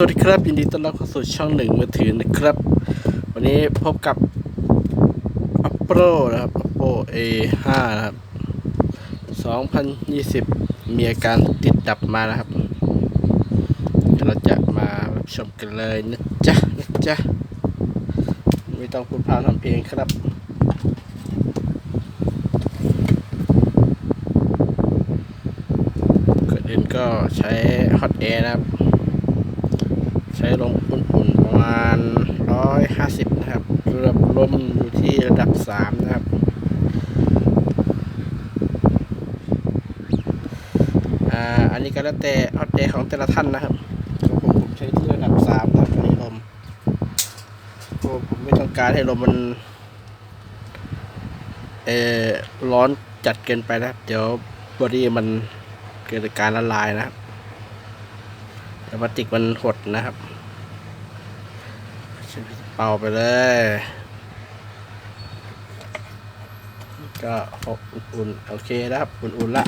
สวัสดีครับยินดีต้อนรับเข้าสู่ช่องหนึ่งมือถือนะครับ วันนี้พบกับ Oppo นะครับ Oppo A5 นะครับ2020 มีอาการติดดับมานะครับเดี๋ยวเราจะมารับชมกันเลยนะจ๊ะนะจ๊ะไม่ต้องพูดพร่ำทำเพลงครับก่อนอื่นก็ใช้ Hot Air นะครับ ใช้ลมอุ่นๆประมาณ 150 นะครับระดับลมอยู่ที่ระดับ 3 นะครับอ่าอันนี้ก็แล้วแต่ฮอตเดย์ของแต่ละท่านนะครับผมผมใช้ที่ระดับ3นะครับอันนี้ลมเพราะผมไม่ต้องการให้ลมมันเออร้อนจัดเกินไปนะครับ เดี๋ยวบอดี้มันเกิดการละลายนะครับแต่พลาสติกมันหดนะครับ เป่าไปเลย ก็อบอุ่นๆ โอเคนะครับ อุ่นๆละ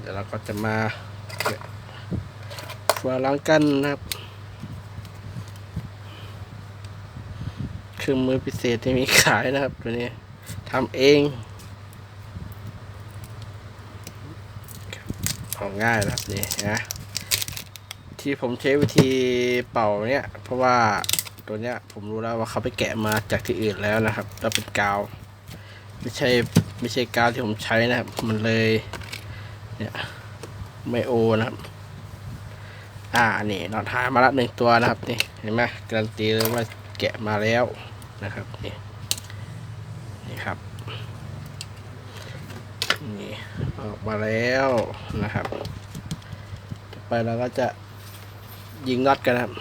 เดี๋ยวเราก็จะมาฟัวล้างกันนะครับ เครื่องมือพิเศษที่มีขายนะครับตัวนี้ทำเองของง่ายนะครับนี่นะ ที่ผมใช้วิธีเป่าเนี่ย เพราะว่าตัวเนี้ยผมรู้แล้วว่าเขาไปแกะมาจากที่อื่นแล้วนะครับแล้วเป็นกาว ไม่ใช่ไม่ใช่กาวที่ผมใช้นะครับ มันเลยเนี่ยไม่โอนะครับ อ่านี่นอนท้ายมาละหนึ่งตัวนะครับนี่เห็นไหมการันตีเลยว่าแกะมาแล้วนะครับนี่นี่ครับนี่ออกมาแล้วนะครับต่อไปเราก็จะ ยิงน็อตกันครับ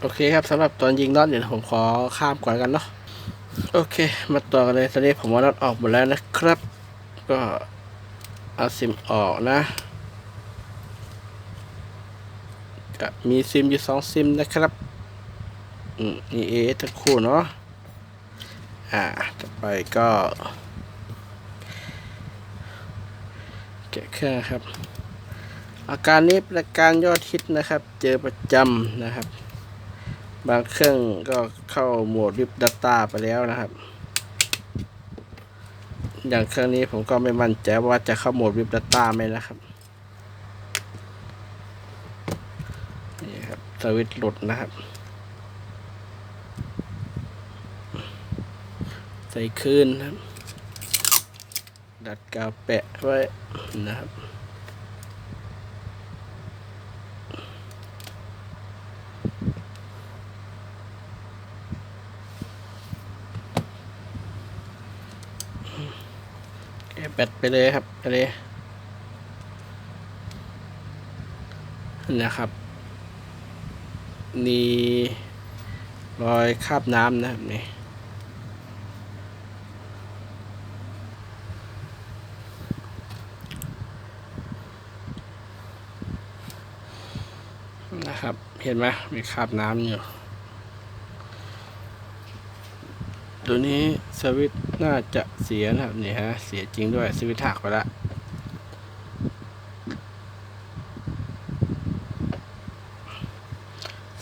โอเคครับสำหรับตอนยิงน็อตเดี๋ยวผมขอข้ามก่อนกันเนาะโอเค มาต่อกันเลยตอนนี้ผมว่าน็อตออกหมดแล้วนะครับ ก็เอาซิมออกนะก็มีซิมอยู่สองซิมนะครับ นี่เอทั้งคู่เนาะ อ่า ต่อไปก็แกะเครื่องครับ อาการนี้เป็นอาการยอดฮิตนะครับ เจอประจำนะครับ บางเครื่องก็เข้าโหมดริบ Data ไปแล้วนะครับ อย่างเครื่องนี้ผมก็ไม่มั่นใจว่าจะเข้าโหมดริบ Data ไหมนะครับนี่ครับสวิตช์หลุดนะครับ ส่คืนนะครับ ดัดกาวแปะไว้นะครับแกะแบตไปเลยครับอันนี้นะครับมีรอยคราบน้ำนะครับนี่นะครับ เห็นไหมมีคราบน้ำอยู่ตัวนี้สวิตน่าจะเสียนะครับนี่ฮะเสียจริงด้วยสวิตหักไปละ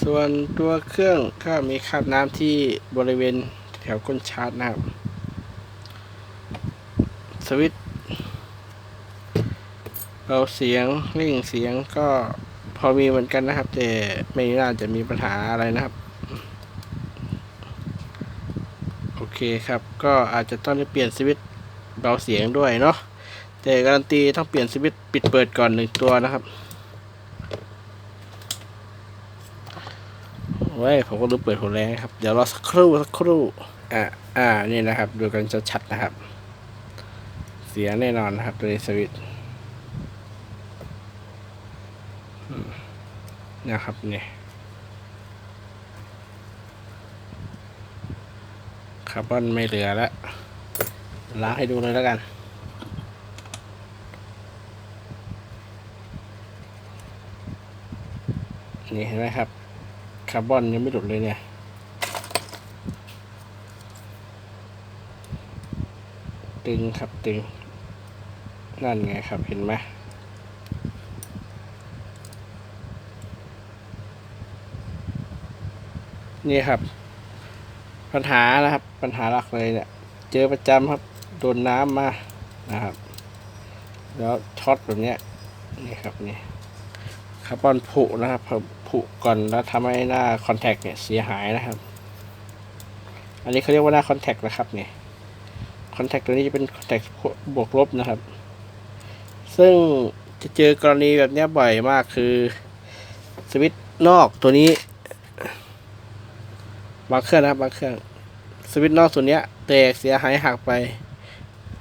ส่วนตัวเครื่องก็มีคราบน้ำที่บริเวณแถวก้นชาร์จนะครับ สวิตเบาเสียงเร่งเสียงก็ อมีเหมือนกันนะครับ แต่ไม่น่าจะมีปัญหาอะไรนะครับ โอเคครับ ก็อาจจะต้องได้เปลี่ยนสวิตช์เบาเสียงด้วยเนาะแต่การันตีต้องเปลี่ยนสวิตช์ปิดเปิดก่อนหนึ่งตัวนะครับไว้ยผมก็รู้เปิดหัวแรงครับ เดี๋ยวรอสักครู่สักครู่ อ่าอ่านี่นะครับ ดูกันชัดนะครับ เสียแน่นอนนะครับตัวนี้สวิตช์อืม นะครับเนี่ยคาร์บอนไม่เหลือแล้วล้างให้ดูเลยแล้วกัน นี่เห็นไหมครับ คาร์บอนยังไม่หลุดเลยเนี่ยตึงครับตึง นั่นไงครับเห็นไหม นี่ครับ ปัญหานะครับ ปัญหาหลักเลยเนี่ย เจอประจำครับ โดนน้ำมานะครับ แล้วช็อตแบบเนี้ยนี่ครับนี่คาร์บอนผุนะครับผุก่อนแล้วทำให้หน้าคอนแทคเนี่ยเสียหายนะครับ อันนี้เขาเรียกว่าหน้าคอนแทคนะครับเนี่ยคอนแทคตัวนี้จะเป็นคอนแทคบวกลบนะครับ ซึ่งจะเจอกรณีแบบนี้บ่อยมากคือ สวิตช์นอกตัวนี้ บางเครื่องนะครับบางเครื่องสวิตช์นอกตัวเนี้ยแตกเสียหายหักไป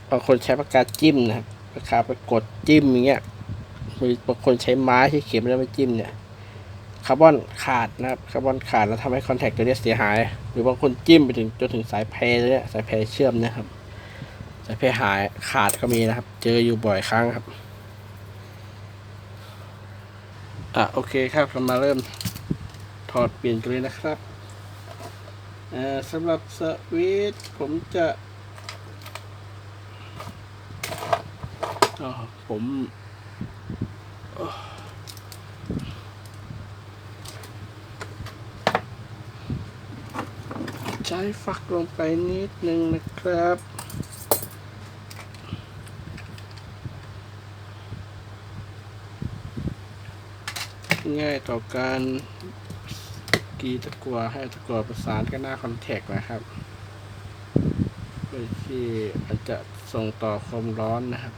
บางคนใช้ปากกาจิ้มนะครับปากกาไปกดจิ้มอย่างเงี้ยมีบางคนใช้ไม้ที่เข็มแล้วไปจิ้มเนี่ยคาร์บอนขาดนะครับคาร์บอนขาดแล้วทำให้คอนแทคตัวนี้เสียหาย หรือบางคนจิ้มไปถึงจนถึงสายเพลเนี่ยสายเพลเชื่อมนะครับ สายเพลหายขาดก็มีนะครับ เจออยู่บ่อยครั้งครับอะโอเคครับเรามาเริ่มถอดเปลี่ยนกันเลยนะครับ สำหรับสวิตช์ผมจะอ๋อผมอ๋อใช้ฟักลงไปนิดนึงนะครับง่ายต่อการ กรีตะกัวให้ตะกัวประสานกับหน้าคอนแทคนะครับโดยที่มันจะส่งต่อความร้อนนะครับ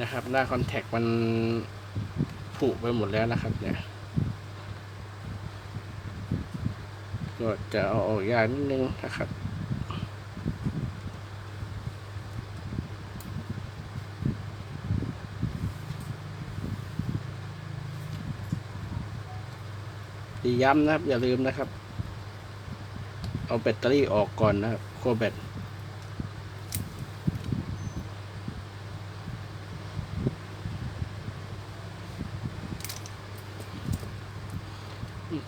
นะครับหน้าคอนแทคมันผุไปหมดแล้วนะครับเนี่ยก็จะเอาออกยากนิดนึงนะครับ ย้ำนะครับ อย่าลืมนะครับ เอาแบตเตอรี่ออกก่อนนะครับขั้วแบต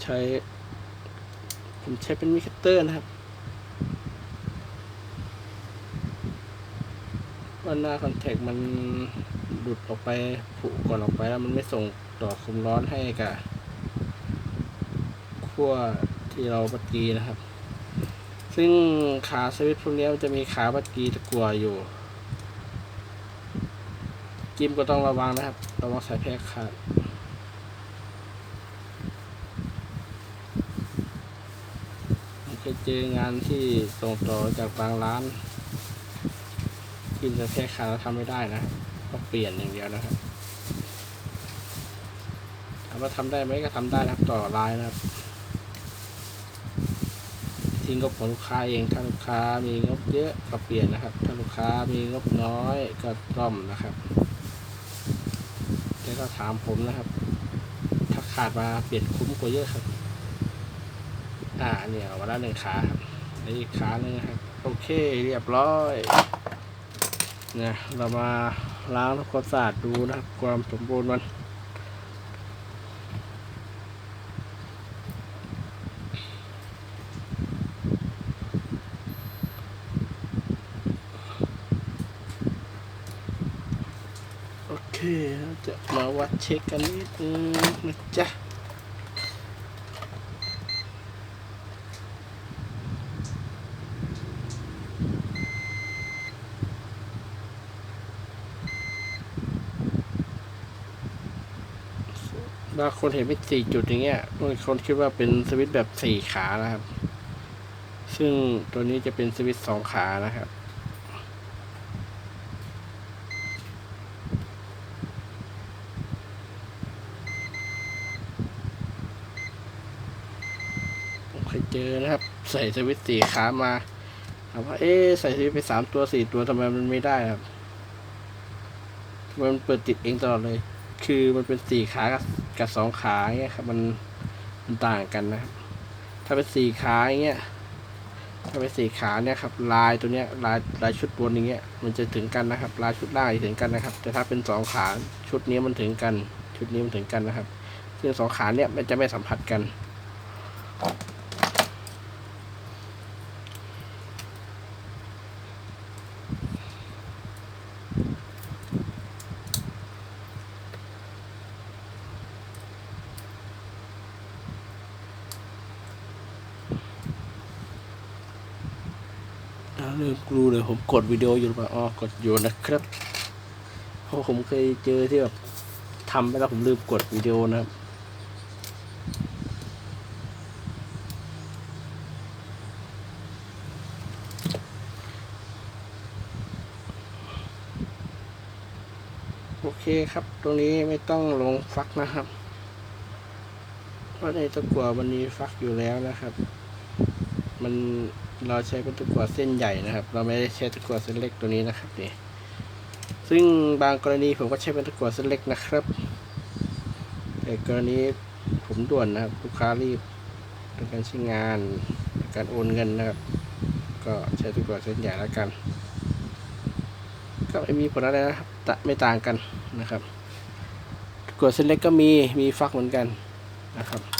ใช้ ผมใช้เป็นมิกเตอร์นะครับว่าหน้าคอนแทคมันหลุดออกไปผุก่อนออกไปแล้วมันไม่ส่งต่อความร้อนให้กับ ขั้วที่เราบัดกีนะครับ ซึ่งขาสวิตช์พวกนี้มันจะมีขาบัดกีตะกัวอยู่ จิ้มก็ต้องระวังนะครับระวังสายแพรขาดเคยเจองานที่ส่งต่อจากบางร้านกินจะแค่ขาแล้วทำไม่ได้นะต้องเปลี่ยนอย่างเดียวนะครับถามว่าทำได้ไหมก็ทำได้นะครับต่อลายนะครับ ทิ้งงบของลูกค้าเองถ้าลูกค้ามีงบเยอะก็เปลี่ยนนะครับ ถ้าลูกค้ามีงบน้อยก็ซ่อมนะครับแต่ก็ถามผมนะครับ ถ้าขาดมาเปลี่ยนคุ้มกว่าเยอะครับ อ่าเนี่ยวันละหนึ่งขาครับแล้วอีกขาหนึ่งครับโอเคเรียบร้อยเนี่ยเรามาล้างทำความสะอาดดูนะครับ ความสมบูรณ์มัน โอเคเราจะมาวัด เช็คกันนิดนึงนะจ๊ะบางคนเห็นเป็นสี่จุดอย่างเงี้ยบางคนคิดว่าเป็นสวิตช์แบบสี่ขานะครับ ซึ่งตัวนี้จะเป็นสวิตช์สองขานะครับ ผมเคยเจอนะครับ ใส่สวิตสี่ขามาถามว่าเอ๊ะใส่สวิตไปสามตัวสี่ตัวทำไมมันไม่ได้ครับทำไมมันเปิดติดเองตลอดเลย คือมันเป็นสี่ขากับกับสองขาเงี้ยครับมันมันต่างกันนะครับถ้าเป็นสี่ขาอย่างเงี้ยถ้าเป็นสี่ขาเนี่ยครับลายตัวเนี้ยลายลายชุดบนอย่างเงี้ยมันจะถึงกันนะครับ ลายชุดล่างจะถึงกันนะครับ แต่ถ้าเป็นสองขาชุดนี้มันถึงกัน ชุดนี้มันถึงกันนะครับซึ่งสองขาเนี่ยมันจะไม่สัมผัสกัน รูเลยผมกดวิดีโออยู่หรือเปล่าอ๋อกดอยู่นะครับเพราะผมเคยเจอที่แบบทำไปแล้วผมลืมกดวิดีโอนะครับโอเคครับ ตรงนี้ไม่ต้องลงฟักนะครับ เพราะในตะกั่วมันมีฟักอยู่แล้วนะครับ มันเราใช้เป็นตะกั่วเส้นใหญ่นะครับ เราไม่ได้ใช้ตะกั่วเส้นเล็กตัวนี้นะครับนี่ซึ่งบางกรณีผมก็ใช้เป็นตะกั่วเส้นเล็กนะครับ แต่กรณีผมด่วนนะครับลูกค้ารีบต้องการใช้งานต้องการโอนเงินนะครับ ก็ใช้ตะกั่วเส้นใหญ่แล้วกัน ก็ไม่มีผลอะไรนะครับตะไม่ต่างกันนะครับตะกั่วเส้นเล็กก็มีมีฟักเหมือนกันนะครับ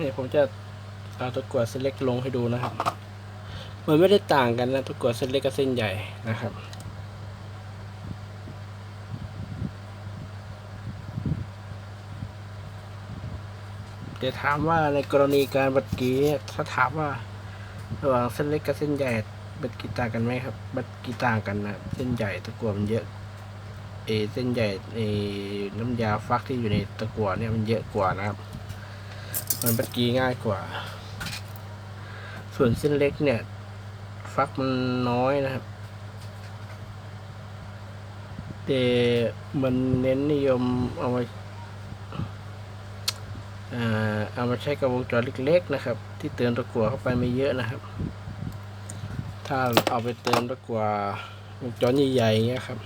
เดี๋ยวผมจะเอาตะกั่วเส้นเล็กลงให้ดูนะครับ มันไม่ได้ต่างกันนะตะกั่วเส้นเล็กกับเส้นใหญ่นะครับแต่ถามว่าในกรณีการบัดกี้ถ้าถามว่า ระหว่างเส้นเล็กกับเส้นใหญ่บัดกี้ต่างกันไหมครับ บัดกี้ต่างกันนะเส้นใหญ่ตะกั่วมันเยอะเอเส้นใหญ่เออน้ำยาฟักที่อยู่ในตะกั่วเนี่ยมันเยอะกว่านะครับ มันบัดกีง่ายกว่า ส่วนเส้นเล็กเนี่ย ฟักมันน้อยนะครับ แต่มันเน้นนิยมเอามาอ่าเอามาใช้กับวงจรเล็กๆนะครับ ที่เติมตะกั่วเข้าไปไม่เยอะนะครับ ถ้าเอาไปเติมตะกั่ววงจรใหญ่ๆเงี้ยครับ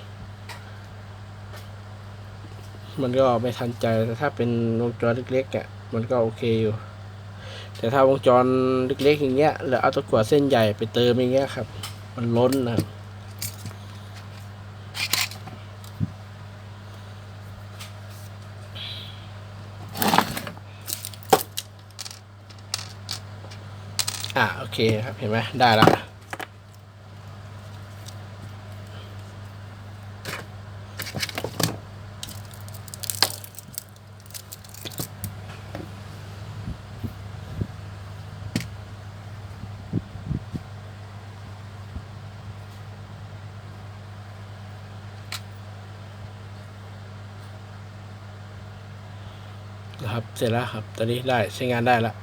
มันก็ไม่ทันใจแต่ถ้าเป็นวงจรเล็กๆอะ มันก็โอเคอยู่ แต่ถ้าวงจรเล็กๆอย่างเงี้ยแล้วเอาตะกั่วเส้นใหญ่ไปเติมอย่างเงี้ยครับ มันล้นนะอะโอเคครับเห็นไหมได้แล้ว ครับ เสร็จแล้วครับ ตอนนี้ได้ใช้งานได้แล้ว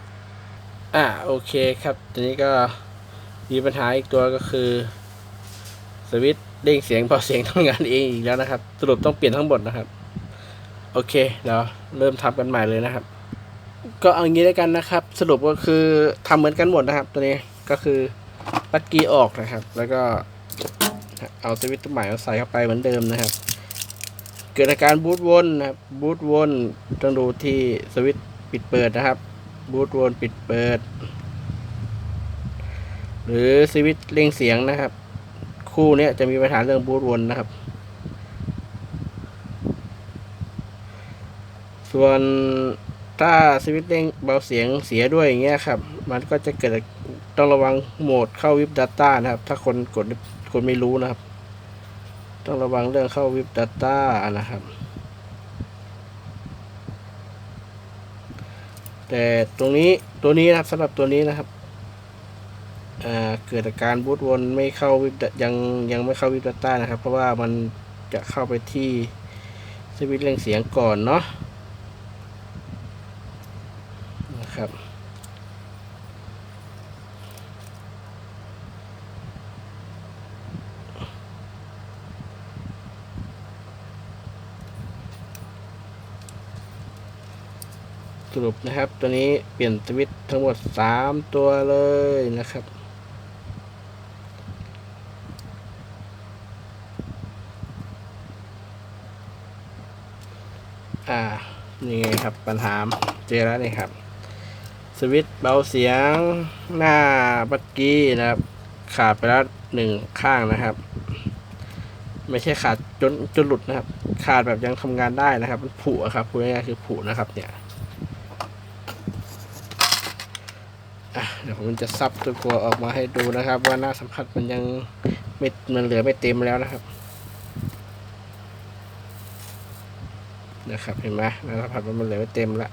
อ่าโอเคครับ ตอนนี้ก็มีปัญหาอีกตัวก็คือ สวิตช์เด้งเสียงพอเสียงทำงานเองอีกแล้วนะครับ สรุปต้องเปลี่ยนทั้งหมดนะครับ โอเคเดี๋ยวเริ่มทำกันใหม่เลยนะครับ ก็เอางี้แล้วกันนะครับ สรุปก็คือทำเหมือนกันหมดนะครับ ตัวนี้ก็คือปัดกีออกนะครับ แล้วก็เอาสวิตช์ตัวใหม่มาใส่เข้าไปเหมือนเดิมนะครับ เกิดอาการบูตวนนะครับบูตวนต้องดูที่สวิตช์ปิดเปิดนะครับ บูตวนปิดเปิด หรือสวิตช์เร่งเสียงนะครับ คู่นี้จะมีปัญหาเรื่องบูตวนนะครับ ส่วนถ้าสวิตช์เร่งเบาเสียงเสียด้วยอย่างเงี้ยครับ มันก็จะเกิดต้องระวังโหมดเข้าวิบ Data นะครับ ถ้าคนกดคนไม่รู้นะครับ ต้องระวังเรื่องเข้าวิบ Data นะครับ แต่ตรงนี้ตัวนี้นะครับสำหรับตัวนี้นะครับเกิดอาการบูตวนไม่เข้าวิบยังยังไม่เข้าวิบ Data นะครับ เพราะว่ามันจะเข้าไปที่สวิตช์เร่งเสียงก่อนเนาะนะครับ สรุปนะครับ ตัวนี้เปลี่ยนสวิตทั้งหมด 3 ตัวเลยนะครับ อ่า นี่ไงครับปัญหาเจอแล้วนี่ครับ สวิตเบาเสียงหน้าบักกี้นะครับ ขาดไปแล้วหนึ่งข้างนะครับไม่ใช่ขาดจนจนหลุดนะครับ ขาดแบบยังทำงานได้นะครับ มันผุครับพูดง่ายๆคือผุนะครับเนี่ยอะ เดี๋ยวผมจะซับตัวกลัวออกมาให้ดูนะครับ ว่าหน้าสัมผัสมันยังไม่มันเหลือไม่เต็มแล้วนะครับ นะครับเห็นไหมหน้าสัมผัสมันเหลือไม่เต็มแล้ว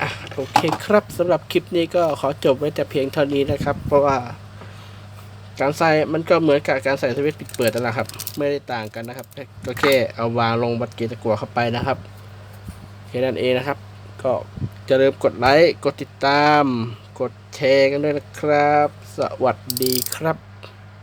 อะโอเคครับสำหรับคลิปนี้ก็ขอจบไว้แต่เพียงเท่านี้นะครับ เพราะว่า การใส่มันก็เหมือนกับการใส่สวิตช์ปิดเปิดนั่นแหละครับ ไม่ได้ต่างกันนะครับก็แค่เอาวางลงบัตรเกียร์ตะกัวเข้าไปนะครับแค่นั้นเองนะครับ ก็จะเริ่มกดไลค์กดติดตาม กดแชร์กันด้วยนะครับ สวัสดีครับ